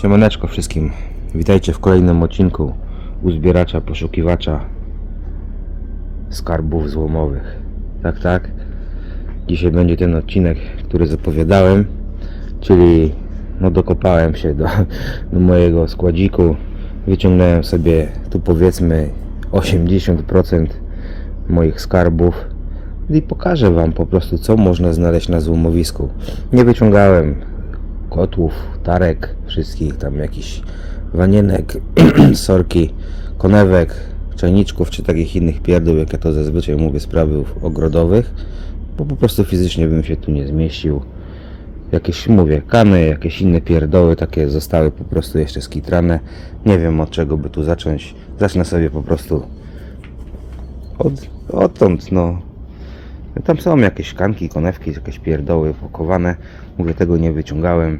Siemaneczko wszystkim. Witajcie w kolejnym odcinku uzbieracza, poszukiwacza skarbów złomowych. Tak, tak. Dzisiaj będzie ten odcinek, który zapowiadałem, czyli no dokopałem się do, do mojego składziku. Wyciągnąłem sobie tu powiedzmy 80% moich skarbów i pokażę Wam po prostu co można znaleźć na złomowisku. Nie wyciągałem kotłów, tarek, wszystkich tam jakichś wanienek, sorki, konewek, czajniczków czy takich innych pierdół, jak ja to zazwyczaj mówię, sprawów ogrodowych, bo po prostu fizycznie bym się tu nie zmieścił. Jakieś, mówię, kany, jakieś inne pierdoły takie zostały po prostu jeszcze skitrane. Nie wiem od czego by tu zacząć. Zacznę sobie po prostu od, odtąd, no. Tam są jakieś kanki, konewki, jakieś pierdoły pokowane. Mówię, tego nie wyciągałem.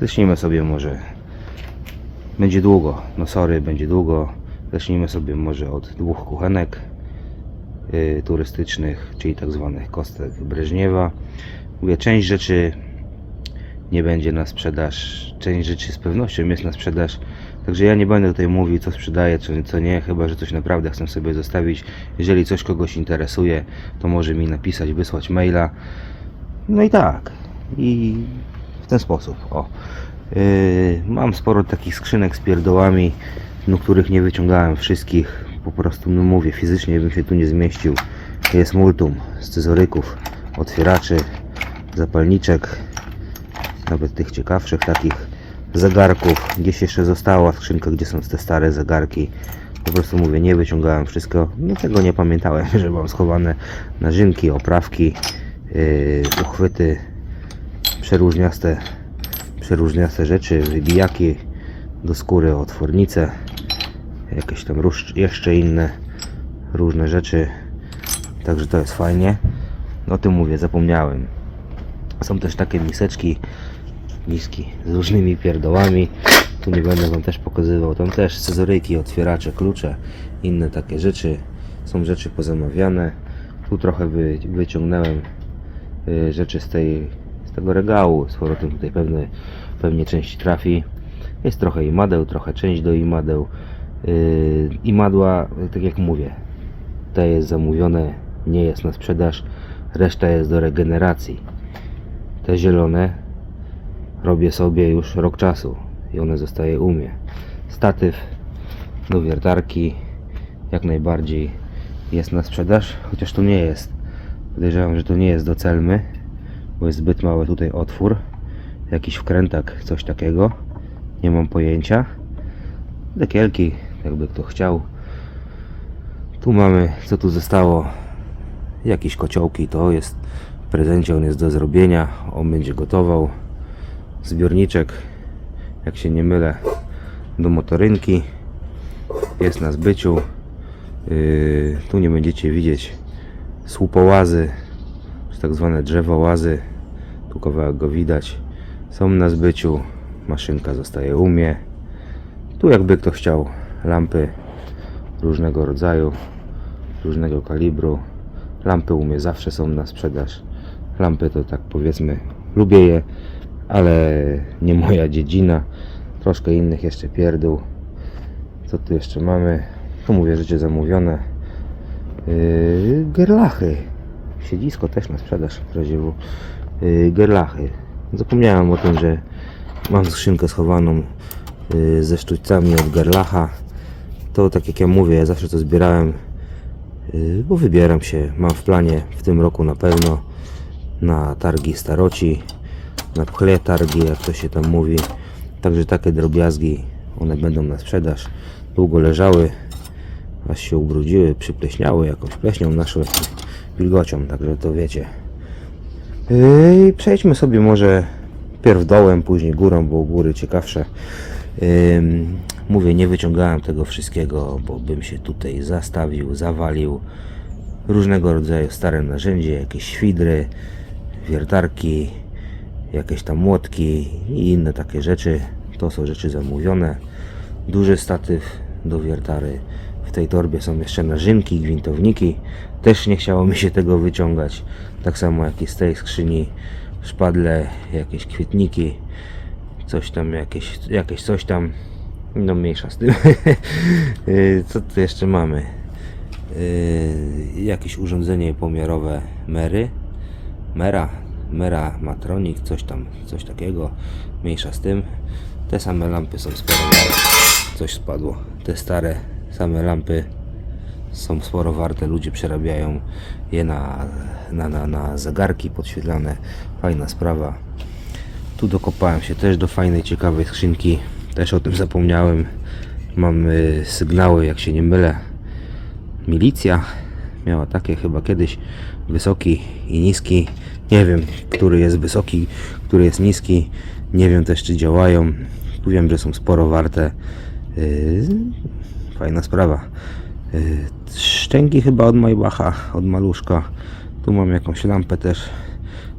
Zacznijmy sobie może. Będzie długo, no sorry, będzie długo. Zacznijmy sobie może od dwóch kuchenek y, turystycznych, czyli tak zwanych kostek Breżniewa. Mówię, część rzeczy nie będzie na sprzedaż. Część rzeczy z pewnością jest na sprzedaż. Także ja nie będę tutaj mówił, co sprzedaję, co nie, chyba że coś naprawdę chcę sobie zostawić. Jeżeli coś kogoś interesuje, to może mi napisać, wysłać maila. No i tak. I w ten sposób. O. Yy, mam sporo takich skrzynek z pierdołami, no, których nie wyciągałem wszystkich. Po prostu, no mówię, fizycznie bym się tu nie zmieścił. Jest multum scyzoryków, otwieraczy, zapalniczek, nawet tych ciekawszych takich zegarków. Gdzieś jeszcze została skrzynka, gdzie są te stare zegarki. Po prostu mówię, nie wyciągałem wszystko. No tego nie pamiętałem, że mam schowane narzynki, oprawki, yy, uchwyty, przeróżniaste, przeróżniaste rzeczy, wybijaki do skóry, otwornice, jakieś tam jeszcze inne różne rzeczy. Także to jest fajnie. O tym mówię, zapomniałem. Są też takie miseczki, miski z różnymi pierdołami. Tu nie będę Wam też pokazywał. Tam też scyzoryjki, otwieracze, klucze, inne takie rzeczy. Są rzeczy pozamawiane. Tu trochę wy, wyciągnąłem y, rzeczy z, tej, z tego regału. Z powrotem tutaj pewne, pewnie części trafi. Jest trochę imadeł, trochę część do imadeł. Yy, imadła, tak jak mówię, to jest zamówione, nie jest na sprzedaż. Reszta jest do regeneracji. Te zielone robię sobie już rok czasu i one zostaje u mnie. Statyw do wiertarki jak najbardziej jest na sprzedaż, chociaż to nie jest. Podejrzewam, że to nie jest do celmy, bo jest zbyt mały tutaj otwór. Jakiś wkrętak, coś takiego. Nie mam pojęcia. Dekielki, jakby kto chciał. Tu mamy, co tu zostało? Jakieś kociołki, to jest w prezencie, on jest do zrobienia, on będzie gotował. Zbiorniczek, jak się nie mylę, do motorynki. Jest na zbyciu. Yy, tu nie będziecie widzieć słupołazy, czy tak zwane drzewołazy. Tu kawałek go widać. Są na zbyciu. Maszynka zostaje u mnie. Tu jakby kto chciał lampy różnego rodzaju, różnego kalibru. Lampy u mnie zawsze są na sprzedaż. Lampy to tak powiedzmy lubię je, ale nie moja dziedzina. Troszkę innych jeszcze pierdół. Co tu jeszcze mamy? Tu mówię rzeczy zamówione. Yy, gerlachy. Siedzisko też na sprzedaż w razie W. Yy, gerlachy. Zapomniałem o tym, że mam skrzynkę schowaną yy, ze sztućcami od gerlacha. To tak jak ja mówię, ja zawsze to zbierałem, yy, bo wybieram się. Mam w planie w tym roku na pewno na targi staroci, na pchle targi, jak to się tam mówi. Także takie drobiazgi, one będą na sprzedaż. Długo leżały, aż się ubrudziły, przypleśniały jakąś pleśnią naszły wilgocią, także to wiecie. Yy, przejdźmy sobie może pierw dołem, później górą, bo góry ciekawsze. Ym, mówię, nie wyciągałem tego wszystkiego, bo bym się tutaj zastawił, zawalił. Różnego rodzaju stare narzędzie, jakieś świdry, wiertarki, jakieś tam młotki i inne takie rzeczy. To są rzeczy zamówione. Duży statyw do wiertary. W tej torbie są jeszcze narzynki, gwintowniki. Też nie chciało mi się tego wyciągać. Tak samo jak i z tej skrzyni szpadle, jakieś kwietniki. coś tam, jakieś, jakieś coś tam. No mniejsza z tym. Y, Co tu jeszcze mamy? Yy, jakieś urządzenie pomiarowe Mery. Mera, Mera Matronik, coś tam, coś takiego. Mniejsza z tym. Te same lampy są sporo. Coś spadło. Te stare same lampy są sporo warte. Ludzie przerabiają je na, na, na, na zegarki podświetlane. Fajna sprawa. Tu dokopałem się też do fajnej, ciekawej skrzynki. Też o tym zapomniałem. Mamy sygnały, jak się nie mylę. Milicja miała takie chyba kiedyś wysoki i niski. Nie wiem, który jest wysoki, który jest niski. Nie wiem też, czy działają. Tu wiem, że są sporo warte. Yy, fajna sprawa. Yy, szczęki chyba od Maybacha, od maluszka. Tu mam jakąś lampę też.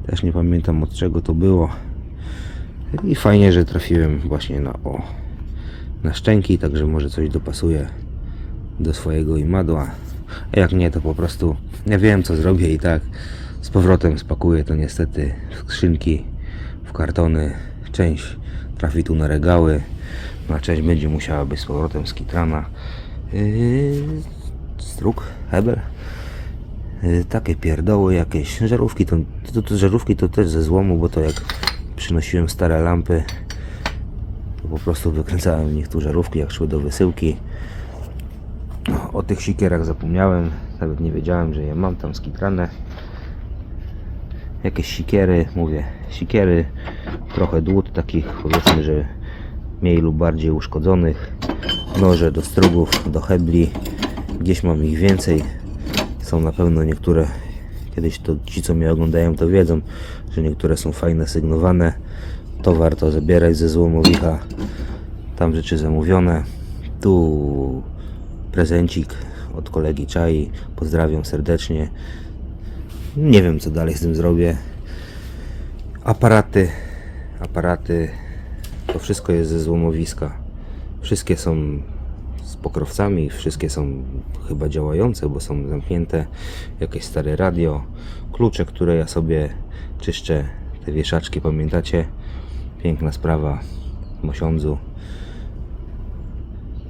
Też nie pamiętam od czego to było. I fajnie, że trafiłem właśnie na o na szczęki, także może coś dopasuje do swojego imadła. A jak nie, to po prostu nie wiem co zrobię i tak z powrotem spakuję to niestety w skrzynki, w kartony. Część trafi tu na regały, a część będzie musiała być z powrotem skitrana. Yy, struk, hebel. Yy, takie pierdoły jakieś. Żarówki to, to, to, żarówki to też ze złomu, bo to jak przynosiłem stare lampy, to po prostu wykręcałem w nich tu żarówki, jak szły do wysyłki. O tych sikierach zapomniałem, nawet nie wiedziałem, że je mam tam skitrane. Jakieś sikiery, mówię, sikiery, trochę dłut takich powiedzmy, że mniej lub bardziej uszkodzonych. Noże do strugów, do hebli, gdzieś mam ich więcej. Są na pewno niektóre, kiedyś to ci co mnie oglądają to wiedzą, że niektóre są fajne, sygnowane. To warto zabierać ze złomowicha. Tam rzeczy zamówione. Tu prezencik od kolegi Czai. Pozdrawiam serdecznie. Nie wiem co dalej z tym zrobię. Aparaty, aparaty, to wszystko jest ze złomowiska. Wszystkie są z pokrowcami, wszystkie są chyba działające, bo są zamknięte. Jakieś stare radio, klucze, które ja sobie czyszczę. Te wieszaczki, pamiętacie? Piękna sprawa w Mosiądzu.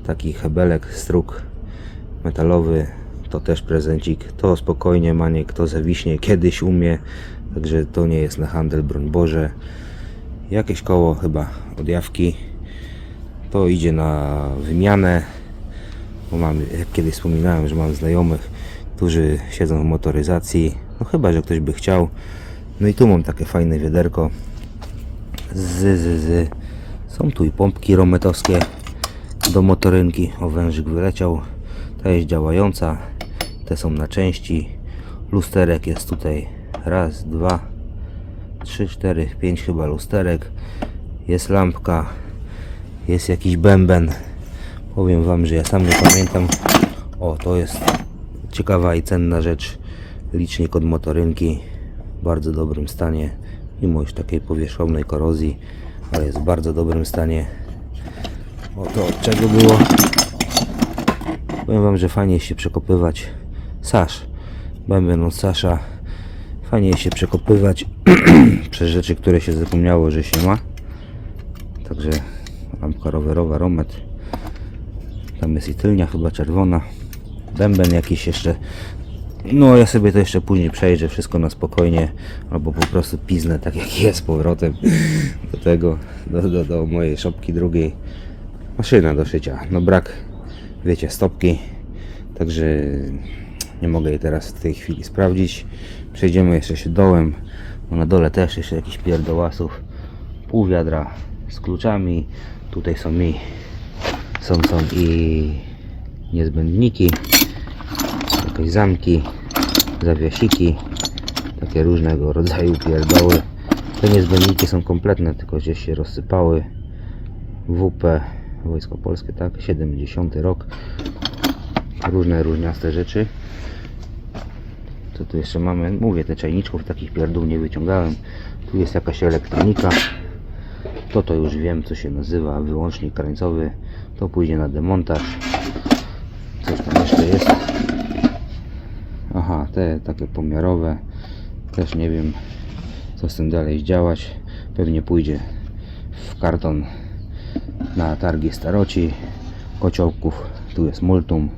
Taki hebelek, struk metalowy, to też prezencik. To spokojnie Maniek, to zawiśnie, kiedyś umie, także to nie jest na handel, broń Boże. Jakieś koło chyba od jawki. To idzie na wymianę, bo mam, jak kiedyś wspominałem, że mam znajomych, którzy siedzą w motoryzacji. No chyba, że ktoś by chciał. No i tu mam takie fajne wiaderko. Z, z, z. Są tu i pompki rometowskie do motorynki. O wężyk wyleciał. Ta jest działająca. Te są na części. Lusterek jest tutaj. Raz, dwa, trzy, cztery, pięć chyba lusterek. Jest lampka. Jest jakiś bęben. Powiem wam, że ja sam nie pamiętam. O, to jest ciekawa i cenna rzecz. Licznik od motorynki. W bardzo dobrym stanie. Mimo już takiej powierzchownej korozji. Ale jest w bardzo dobrym stanie. O to od czego było? Powiem wam, że fajnie się przekopywać. Sasz. Bęben od Sasza. Fajnie się przekopywać przez rzeczy, które się zapomniało, że się ma. Także lampka rowerowa, romet. Tam jest i tylnia chyba czerwona. Bęben jakiś jeszcze. No ja sobie to jeszcze później przejrzę, wszystko na spokojnie. Albo po prostu piznę tak jak jest powrotem do tego, do, do, do mojej szopki drugiej. Maszyna do szycia. No brak, wiecie, stopki. Także nie mogę jej teraz w tej chwili sprawdzić. Przejdziemy jeszcze się dołem, bo na dole też jeszcze jakiś pierdołasów. Pół wiadra z kluczami. Tutaj są mi są, są i niezbędniki, jakieś zamki, zawiasiki, takie różnego rodzaju pierdoły. Te niezbędniki są kompletne, tylko gdzieś się rozsypały. WP, Wojsko Polskie, tak, 70 rok. Różne, różniaste rzeczy. Co tu jeszcze mamy? Mówię, te czajniczków takich pierdół nie wyciągałem. Tu jest jakaś elektronika. To to już wiem, co się nazywa wyłącznik krańcowy. To pójdzie na demontaż. Coś tam jeszcze jest. Aha, te takie pomiarowe. Też nie wiem, co z tym dalej działać. Pewnie pójdzie w karton na targi staroci kociołków. Tu jest multum,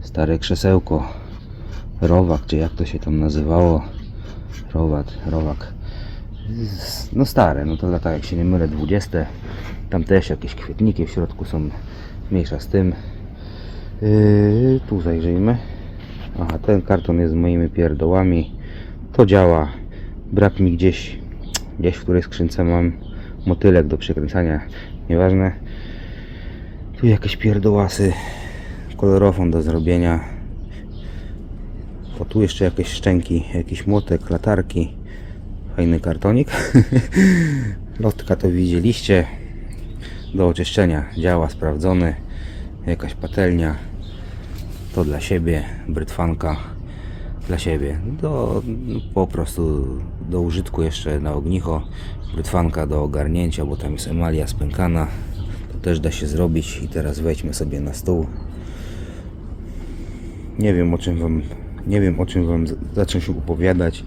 stare krzesełko, rowak, czy jak to się tam nazywało. Rowak, rowak. No stare, no to lata jak się nie mylę 20. Tam też jakieś kwietniki w środku są mniejsza z tym. Yy, tu zajrzyjmy. Aha, ten karton jest z moimi pierdołami. To działa. Brak mi gdzieś, gdzieś w której skrzynce mam motylek do przykręcania. Nieważne. Tu jakieś pierdołasy. Kolorofon do zrobienia. O tu jeszcze jakieś szczęki, jakiś młotek, latarki. Fajny kartonik. Lotka to widzieliście. Do oczyszczenia działa, sprawdzony. Jakaś patelnia. To dla siebie, brytwanka dla siebie. Do, po prostu do użytku jeszcze na ognicho. Brytwanka do ogarnięcia, bo tam jest emalia spękana. To też da się zrobić. I teraz wejdźmy sobie na stół. Nie wiem o czym wam, nie wiem o czym wam zacząć opowiadać.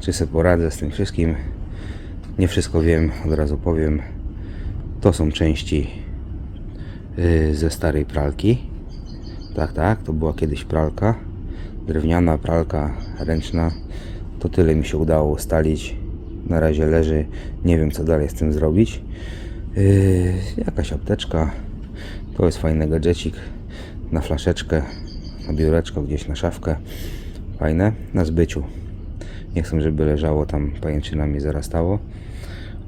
Czy sobie poradzę z tym wszystkim. Nie wszystko wiem, od razu powiem. To są części yy, ze starej pralki. Tak, tak, to była kiedyś pralka. Drewniana pralka ręczna. To tyle mi się udało ustalić. Na razie leży. Nie wiem co dalej z tym zrobić. Yy, jakaś apteczka. To jest fajny gadżecik na flaszeczkę, na biureczko, gdzieś na szafkę. Fajne. Na zbyciu. Nie chcę, żeby leżało tam pajęczynami zarastało.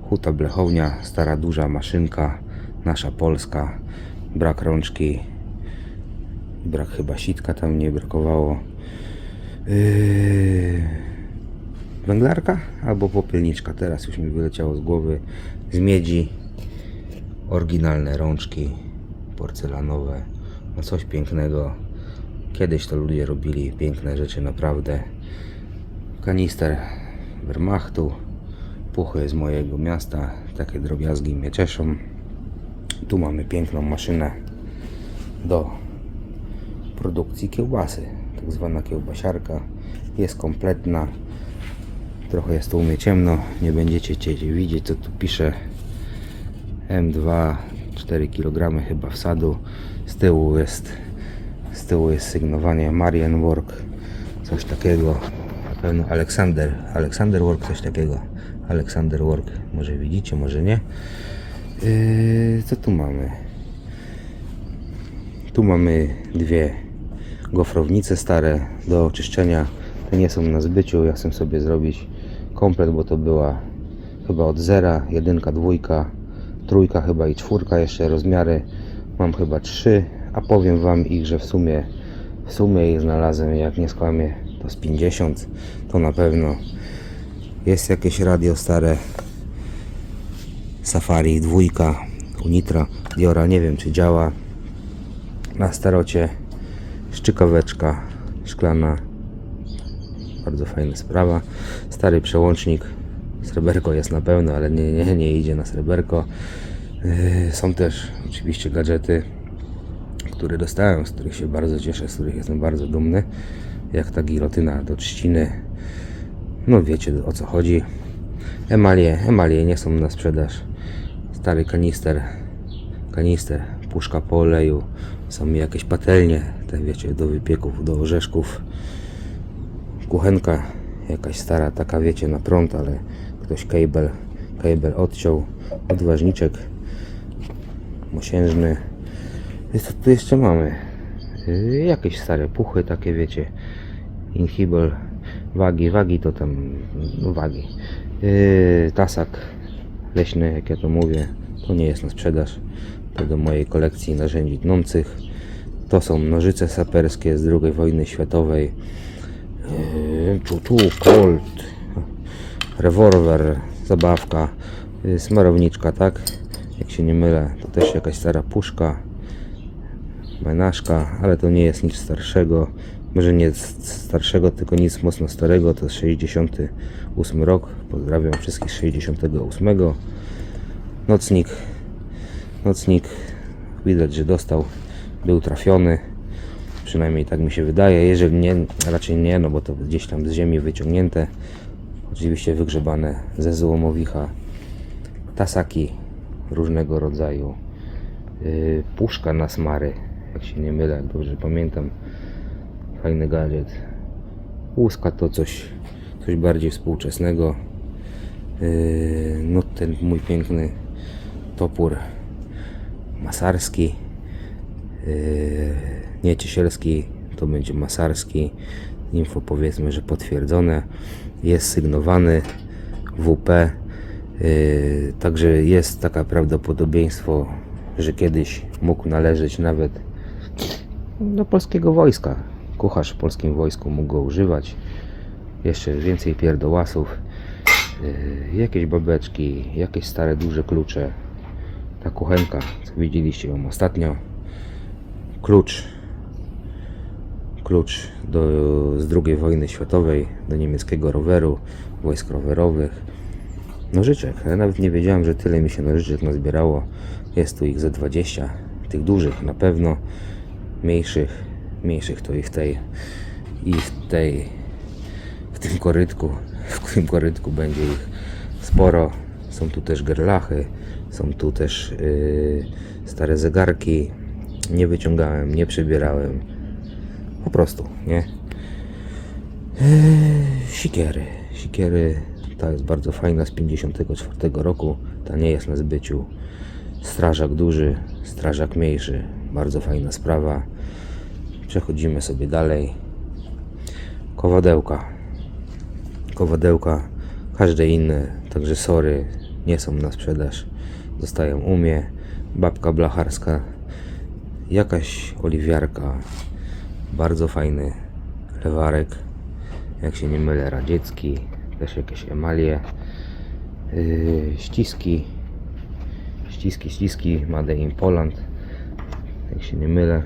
Huta blechownia, stara duża maszynka, nasza polska. Brak rączki, Brak chyba sitka tam nie brakowało. Yy... Węglarka albo popielniczka. Teraz już mi wyleciało z głowy. Z miedzi. Oryginalne rączki porcelanowe. No coś pięknego. Kiedyś to ludzie robili piękne rzeczy naprawdę. Kanister Wehrmachtu. Puchy z mojego miasta. Takie drobiazgi mnie cieszą. Tu mamy piękną maszynę do produkcji kiełbasy. Tak zwana kiełbasiarka jest kompletna. Trochę jest tu u mnie ciemno, nie będziecie chcieli widzieć co tu pisze. M2 4 kg chyba wsadu. Z tyłu jest z tyłu jest sygnowanie Marian Work. Coś takiego. Pewno Aleksander. Aleksander Work coś takiego. Aleksander Work. Może widzicie, może nie. Yy, co tu mamy? Tu mamy dwie gofrownice stare do oczyszczenia. Te nie są na zbyciu. Ja chcę sobie zrobić komplet, bo to była chyba od zera, jedynka, dwójka, trójka chyba i czwórka jeszcze rozmiary. Mam chyba trzy, a powiem Wam ich, że w sumie w sumie ich znalazłem, jak nie skłamię, to z 50 to na pewno. Jest jakieś radio stare. Safari dwójka, Unitra, Diora, nie wiem czy działa. Na starocie szczykaweczka szklana. Bardzo fajna sprawa. Stary przełącznik sreberko jest na pełno ale nie, nie, nie idzie na sreberko. Yy, są też oczywiście gadżety które dostałem, z których się bardzo cieszę, z których jestem bardzo dumny. Jak ta gilotyna do trzciny. No wiecie o co chodzi. Emalie, emalie nie są na sprzedaż. Stary kanister kanister, puszka po oleju, są mi jakieś patelnie, te wiecie, do wypieków, do orzeszków, kuchenka jakaś stara, taka wiecie, na prąd, ale ktoś cable, cable odciął, odważniczek mosiężny. I co tu jeszcze mamy? Yy, jakieś stare puchy, takie wiecie, inhibel, wagi, wagi to tam, no wagi. Yy, tasak leśny, jak ja to mówię, to nie jest na sprzedaż. To do mojej kolekcji narzędzi tnących. To są nożyce saperskie z II wojny światowej. Yy, Tu, tu, Colt, rewolwer, zabawka, smarowniczka, tak? Jak się nie mylę, to też jakaś stara puszka, menażka, ale to nie jest nic starszego. Może nie starszego, tylko nic mocno starego. To jest 68 rok. Pozdrawiam wszystkich z 68. Nocnik Nocnik widać, że dostał, był trafiony. Przynajmniej tak mi się wydaje. Jeżeli nie, raczej nie, no bo to gdzieś tam z ziemi wyciągnięte. Oczywiście wygrzebane ze złomowicha. Tasaki różnego rodzaju. Yy, puszka na smary, się nie mylę, dobrze pamiętam. Fajny gadżet. Łuska to coś, coś bardziej współczesnego. Yy, no ten mój piękny topór masarski. Yy, nie ciesielski, to będzie masarski. Info powiedzmy, że potwierdzone. Jest sygnowany WP. Yy, także jest taka prawdopodobieństwo, że kiedyś mógł należeć nawet do polskiego wojska. Kucharz w polskim wojsku mógł go używać. Jeszcze więcej pierdołasów. Yy, jakieś babeczki, jakieś stare duże klucze. Ta kuchenka, co widzieliście ją ostatnio. Klucz. Klucz do, z II wojny światowej, do niemieckiego roweru, wojsk rowerowych. Nożyczek. Ja nawet nie wiedziałem, że tyle mi się nożyczek nazbierało. Jest tu ich ze 20. Tych dużych na pewno. Mniejszych. Mniejszych to i w tej i w tej w tym korytku. W tym korytku będzie ich sporo. Są tu też gerlachy. Są tu też yy, stare zegarki. Nie wyciągałem, nie przebierałem. Po prostu, nie? Eee, Sikiery. Sikiery ta jest bardzo fajna z 54 roku. Ta nie jest na zbyciu. Strażak duży, strażak mniejszy. Bardzo fajna sprawa. Przechodzimy sobie dalej. Kowadełka. Kowadełka, każde inne, także sory, nie są na sprzedaż. Zostają u mnie. Babka blacharska. Jakaś oliwiarka. Bardzo fajny lewarek. Jak się nie mylę, radziecki. Też jakieś emalie. Yy, ściski. Ściski, ściski. Made in Poland. Jak się nie mylę.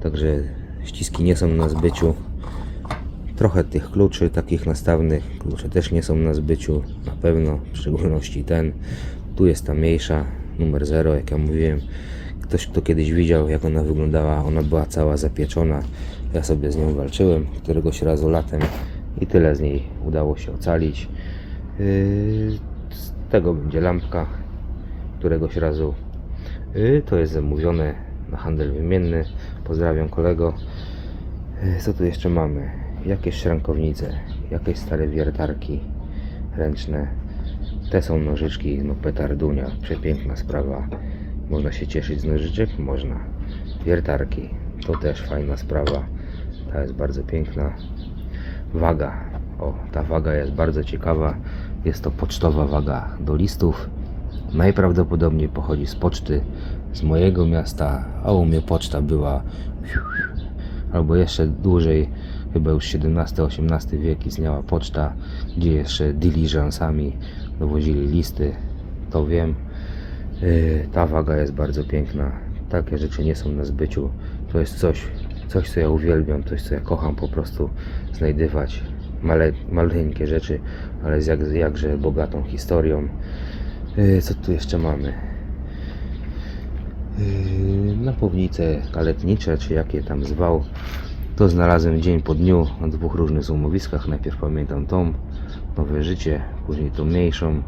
Także ściski nie są na zbyciu. Trochę tych kluczy takich nastawnych. Klucze też nie są na zbyciu. Na pewno. W szczególności ten. Tu jest ta mniejsza. Numer 0, jak ja mówiłem. Ktoś, kto kiedyś widział, jak ona wyglądała, ona była cała zapieczona. Ja sobie z nią walczyłem któregoś razu latem i tyle z niej udało się ocalić. Yy, z tego będzie lampka któregoś razu. Yy, to jest zamówione na handel wymienny. Pozdrawiam kolego. Yy, Co tu jeszcze mamy? Jakieś szrankownice, jakieś stare wiertarki ręczne. Te są nożyczki, no petardunia, przepiękna sprawa. Można się cieszyć z nożyczek? Można. Wiertarki, to też fajna sprawa. Ta jest bardzo piękna. Waga. O, ta waga jest bardzo ciekawa. Jest to pocztowa waga do listów. Najprawdopodobniej pochodzi z poczty z mojego miasta, a u mnie poczta była albo jeszcze dłużej, chyba już XVII-XVIII wiek istniała poczta, gdzie jeszcze diligencami dowozili listy. To wiem. Yy, Ta waga jest bardzo piękna. Takie rzeczy nie są na zbyciu. To jest coś, coś co ja uwielbiam, coś co ja kocham po prostu znajdywać. Male, maleńkie rzeczy, ale z jak, jakże bogatą historią. Yy, Co tu jeszcze mamy? Yy, Napownice kaletnicze, czy jakie tam zwał. To znalazłem dzień po dniu na dwóch różnych złomowiskach. Najpierw pamiętam tą, Nowe Życie, później tą mniejszą.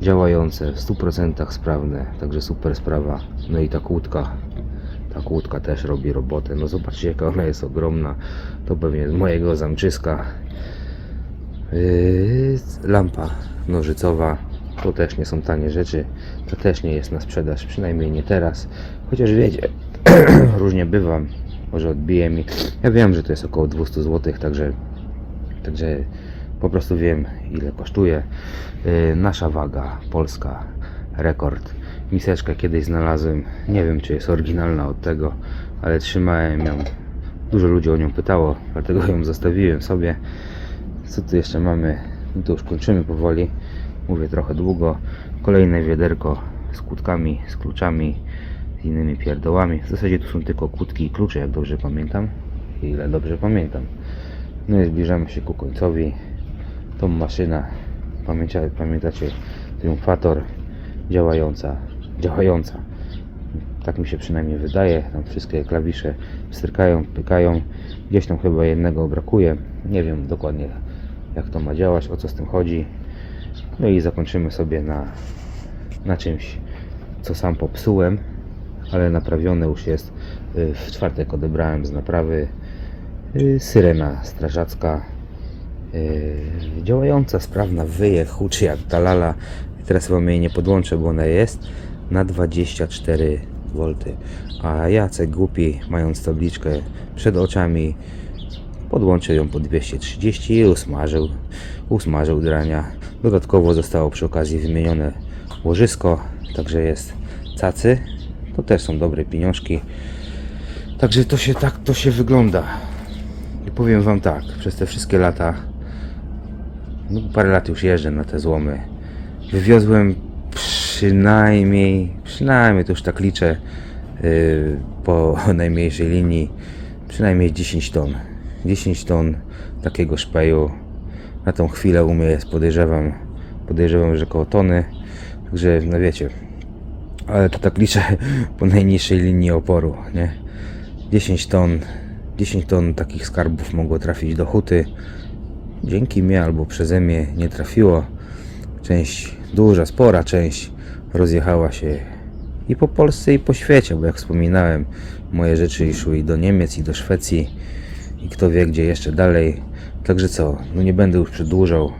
Działające, w 100% sprawne, także super sprawa. No i ta kłódka, ta kłódka też robi robotę. No zobaczcie jaka ona jest ogromna. To pewnie z mojego zamczyska. Yy, lampa nożycowa. To też nie są tanie rzeczy. To też nie jest na sprzedaż, przynajmniej nie teraz. Chociaż wiecie, różnie bywam. Może odbije mi. Ja wiem, że to jest około 200 zł, także, także po prostu wiem ile kosztuje. Yy, nasza waga, polska, rekord. Miseczkę kiedyś znalazłem. Nie wiem, czy jest oryginalna od tego, ale trzymałem ją. Dużo ludzi o nią pytało, dlatego ją zostawiłem sobie. Co tu jeszcze mamy? No to już kończymy powoli. Mówię trochę długo. Kolejne wiaderko z kłódkami, z kluczami, z innymi pierdołami. W zasadzie tu są tylko kłódki i klucze, jak dobrze pamiętam. Ile dobrze pamiętam. No i zbliżamy się ku końcowi. Tą maszynę, pamięcia, pamiętacie, Triumfator działająca, działająca. Tak mi się przynajmniej wydaje. Tam wszystkie klawisze strykają, pykają. Gdzieś tam chyba jednego brakuje. Nie wiem dokładnie jak to ma działać, o co z tym chodzi. No i zakończymy sobie na na czymś, co sam popsułem, ale naprawione już jest. Y, W czwartek odebrałem z naprawy y, syrena strażacka yy, działająca, sprawna, wyje, huczy jak ta lala. Teraz wam jej nie podłączę, bo ona jest na 24 V. A Jacek głupi, mając tabliczkę przed oczami, podłączył ją po 230 i usmażył, usmażył drania. Dodatkowo zostało przy okazji wymienione łożysko, także jest cacy. To też są dobre pieniążki. Także to się tak to się wygląda. I powiem wam tak, przez te wszystkie lata, no parę lat już jeżdżę na te złomy, wywiozłem przynajmniej, przynajmniej to już tak liczę, yy, po najmniejszej linii, przynajmniej 10 ton. 10 ton takiego szpeju. Na tą chwilę u mnie jest, podejrzewam, podejrzewam, że koło tony. Także, no wiecie, ale to tak liczę po najniższej linii oporu, nie? 10 ton, 10 ton takich skarbów mogło trafić do huty. Dzięki mnie albo przeze mnie nie trafiło. Część, duża, spora część rozjechała się i po Polsce i po świecie, bo jak wspominałem, moje rzeczy szły i do Niemiec i do Szwecji i kto wie gdzie jeszcze dalej. Także co, no nie będę już przedłużał,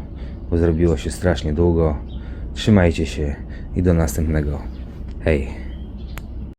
bo zrobiło się strasznie długo. Trzymajcie się i do następnego. Hej.